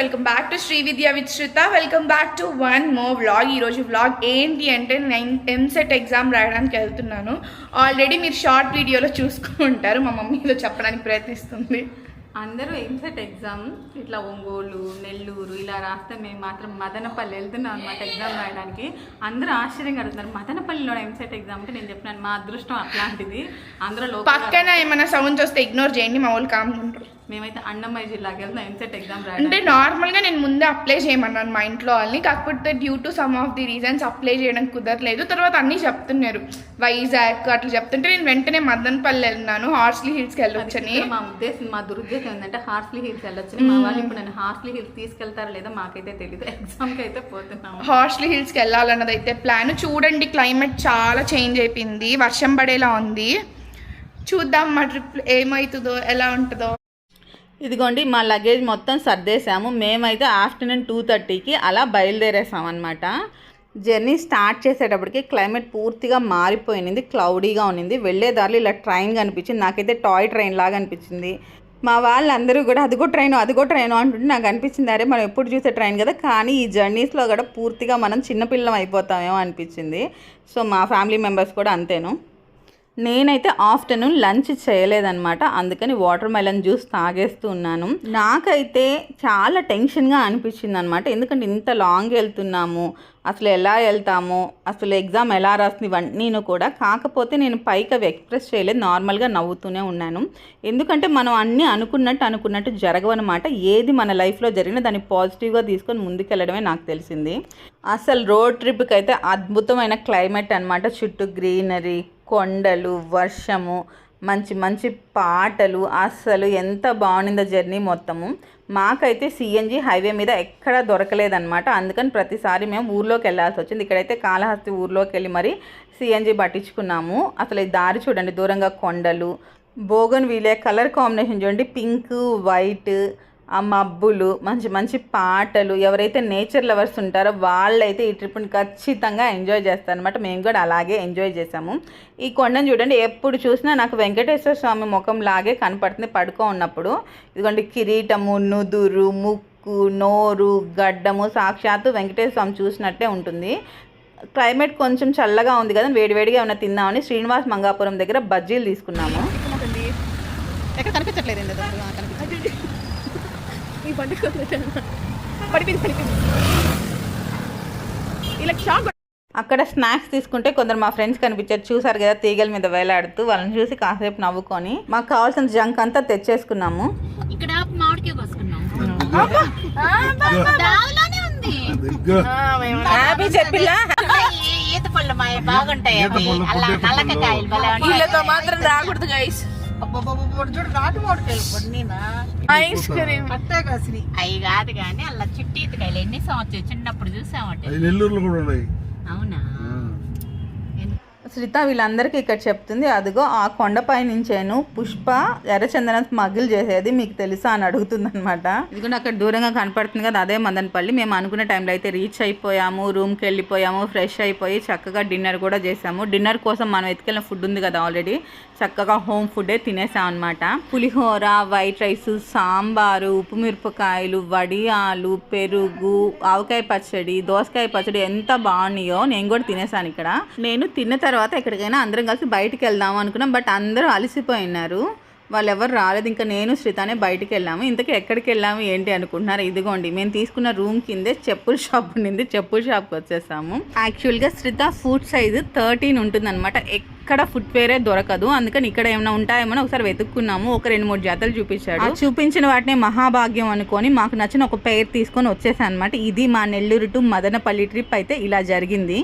Welcome back to Sri Vidya with Shruta welcome back to one more vlog ఈరోజు vlog ఏంటి అంటే నేను EAMCET exam రాయడానికి వెళ్తున్నాను. ఆల్రెడీ మీరు షార్ట్ వీడియోలో చూసుకుంటారు మా మమ్మీ ఏదో చెప్పడానికి ప్రయత్నిస్తుంది. అందరూ ఎంసెట్ ఎగ్జామ్ ఇట్లా ఒంగోలు నెల్లూరు ఇలా రాస్తే మేము మాత్రం మదనపల్లి వెళ్తున్నాం అనమాట ఎగ్జామ్ రాయడానికి. అందరూ ఆశ్చర్యంగా అడుగుతున్నారు మదనపల్లిలో ఎంసెట్ ఎగ్జామ్ అంటే నేను చెప్పినాను మా అదృష్టం అట్లాంటిది. అందరూ పక్కన ఏమైనా సౌండ్స్ వస్తే ఇగ్నోర్ చేయండి మా వాళ్ళు కామ్కుంటారు మేమైతే అన్నమయ్య జిల్లాకి వెళ్తాం ఎంసెట్ ఎగ్జామ్ అంటే నార్మల్గా నేను ముందే అప్లై చేయమన్నాను మా ఇంట్లో వాళ్ళని. కాకపోతే due to some of the reasons apply చేయడం కుదరలేదు. తర్వాత అన్నీ చెప్తున్నారు. వైజాగ్ అట్లా చెప్తుంటే నేను వెంటనే మదనపల్లి వెళ్ళినాను. హార్స్లీ హిల్స్కి వెళ్ళొచ్చని. మా ఉద్దేశం మా దురుద్దేశం ఏంటంటే హార్స్లీ హిల్స్ వెళ్ళొచ్చు మా వాళ్ళు ఇప్పుడు నేను హార్స్లీ హిల్స్ తీసుకెళ్తారో లేదో మాకైతే తెలియదు ఎగ్జామ్కి అయితే పోతున్నాము. హార్స్లీ హిల్స్కి వెళ్ళాలన్నది అయితే ప్లాన్. చూడండి క్లైమేట్ చాలా చేంజ్ అయిపోయింది. వర్షం పడేలా ఉంది. చూద్దాం మా ట్రిప్ ఏమవుతుందో ఎలా ఉంటుందో. ఇదిగోండి మా లగేజ్ మొత్తం సర్దేశాము. మేమైతే ఆఫ్టర్నూన్ టూ థర్టీకి అలా బయలుదేరేసాం అనమాట జర్నీ స్టార్ట్ చేసేటప్పటికి క్లైమేట్ పూర్తిగా మారిపోయింది క్లౌడీగా ఉన్నింది. వెళ్ళే దారిలో ఇలా ట్రైన్ కనిపించింది. నాకైతే టాయ్ ట్రైన్ లాగా అనిపించింది. మా వాళ్ళందరూ కూడా అదిగో ట్రైన్ అదిగో ట్రైన్ అంటుంటే నాకు అనిపించింది అరే మనం ఎప్పుడు చూసే ట్రైన్ కదా? కానీ ఈ జర్నీస్లో కూడా పూర్తిగా మనం చిన్నపిల్లం అయిపోతామేమో అనిపించింది. సో మా ఫ్యామిలీ మెంబర్స్ కూడా అంతేను. నేనైతే ఆఫ్టర్నూన్ లంచ్ చేయలేదనమాట అందుకని వాటర్ మెలన్ జ్యూస్ తాగేస్తూ ఉన్నాను. నాకైతే చాలా టెన్షన్గా అనిపించింది అనమాట ఎందుకంటే ఇంత లాంగ్ వెళ్తున్నాము అసలు ఎలా వెళ్తాము అసలు ఎగ్జామ్ ఎలా రాస్తుంది ఇవన్నీ కూడా కాకపోతే నేను పైకి అవి ఎక్స్ప్రెస్ చేయలేదు. నార్మల్గా నవ్వుతూనే ఉన్నాను. ఎందుకంటే మనం అన్నీ అనుకున్నట్టు అనుకున్నట్టు జరగవన్నమాట. ఏది మన లైఫ్లో జరిగినా దాన్ని పాజిటివ్గా తీసుకొని ముందుకెళ్ళడమే నాకు తెలిసింది. అసలు రోడ్ ట్రిప్కి అయితే అద్భుతమైన క్లైమేట్ అనమాట చుట్టూ గ్రీనరీ కొండలు వర్షము మంచి మంచి పాటలు అస్సలు ఎంత బాగుండిందో జర్నీ మొత్తము. మాకైతే సిఎన్జి హైవే మీద ఎక్కడ దొరకలేదన్నమాట. అందుకని ప్రతిసారి మేము ఊర్లోకి వెళ్ళాల్సి వచ్చింది. ఇక్కడైతే కాళహస్తి ఊర్లోకి వెళ్ళి మరి సిఎన్జి పట్టించుకున్నాము. అసలు ఈ దారి చూడండి దూరంగా కొండలు బోగన్ వీలే కలర్ కాంబినేషన్ చూడండి పింక్ వైట్ మబ్బులు మంచి మంచి పాటలు ఎవరైతే నేచర్ లవర్స్ ఉంటారో వాళ్ళైతే ఈ ట్రిప్ని ఖచ్చితంగా ఎంజాయ్ చేస్తారనమాట మేము కూడా అలాగే ఎంజాయ్ చేసాము ఈ కొండను చూడండి ఎప్పుడు చూసినా నాకు వెంకటేశ్వర స్వామి ముఖం లాగే కనపడుతుంది పడుకో ఉన్నప్పుడు. ఇదిగోండి కిరీటము నుదురు ముక్కు నోరు గడ్డము సాక్షాత్తు వెంకటేశ్వర స్వామి చూసినట్టే ఉంటుంది. క్లైమేట్ కొంచెం చల్లగా ఉంది కదా వేడివేడిగా ఏమైనా తిందామని శ్రీనివాస్ మంగాపురం దగ్గర బజ్జీలు తీసుకున్నాము. ఎక్కడ కనిపించట్లేదు. ఈ బండి పడిపోయింది పడిపోయింది. ఇలా షాక్ అక్కడ స్నాక్స్ తీసుకుంటే కొందరు మా ఫ్రెండ్స్ కనిపించారు. చూసారు కదా తీగల మీద వేలాడుతూ వాళ్ళని చూసి కాసేపు నవ్వుకొని మాకు కావాల్సిన జంక్ అంతా తెచ్చేసుకున్నాము. ఇక్కడ మామిడికాయ బాగుంటాయి. వీళ్ళతో మాత్రం రాకూడదు గైస్ ఐస్ క్రీమ్. అవి కాదు కానీ అలా చిట్టి ఈతకాయలు ఎన్ని సంవత్సరాలు చిన్నప్పుడు చూసామంటే. నెల్లూరులో కూడా ఉన్నాయి. అవునా? శ్రీత వీళ్ళందరికీ ఇక్కడ చెప్తుంది అదిగో ఆ కొండపై నుంచేను పుష్ప ఎర్రచందనం స్మగ్గిల్ చేసేది మీకు తెలుసా అని అడుగుతుంది అనమాట ఇదిగోండి అక్కడ దూరంగా కనపడుతుంది కదా అదే మదనపల్లి. మేము అనుకున్న టైంలో అయితే రీచ్ అయిపోయాము రూమ్కి వెళ్ళిపోయాము ఫ్రెష్ అయిపోయి చక్కగా డిన్నర్ కూడా చేసాము. డిన్నర్ కోసం మనం ఎత్తుకెళ్ళిన ఫుడ్ ఉంది కదా ఆల్రెడీ చక్కగా హోమ్ ఫుడే తినేసాం అనమాట పులిహోర వైట్ రైస్ సాంబారు ఉప్పు మిరపకాయలు వడియాలు పెరుగు ఆవకాయ పచ్చడి దోసకాయ పచ్చడి ఎంత బాగున్నాయో నేను కూడా తినేసాను ఇక్కడ. నేను తిన్న తర్వాత తర్వాత ఎక్కడికైనా అందరం కలిసి బయటికి వెళ్దాం అనుకున్నాం. బట్ అందరూ అలసిపోయినారు. వాళ్ళు ఎవరు రాలేదు. ఇంకా నేను శ్రీతానే బయటికి వెళ్ళాము. ఇంతకీ ఎక్కడికి వెళ్ళాము? ఏంటి అనుకుంటున్నారు? ఇదిగోండి మేము తీసుకున్న రూమ్ కిందే చెప్పుల షాప్ ఉండింది. చెప్పుల షాప్కి వచ్చేసాము. యాక్చువల్గా శ్రిత ఫుడ్ సైజు థర్టీన్ ఉంటుందన్నమాట. ఎక్కడ ఫుట్ వేరే దొరకదు. అందుకని ఇక్కడ ఏమైనా ఉంటాయేమో ఒకసారి వెతుక్కున్నాము. ఒక రెండు మూడు జతలు చూపించాడు. చూపించిన వాటిని మహాభాగ్యం అనుకొని మాకు నచ్చిన ఒక పేరు తీసుకొని వచ్చేసాను అనమాట ఇది మా నెల్లూరు టు మదనపల్లి ట్రిప్ అయితే ఇలా జరిగింది.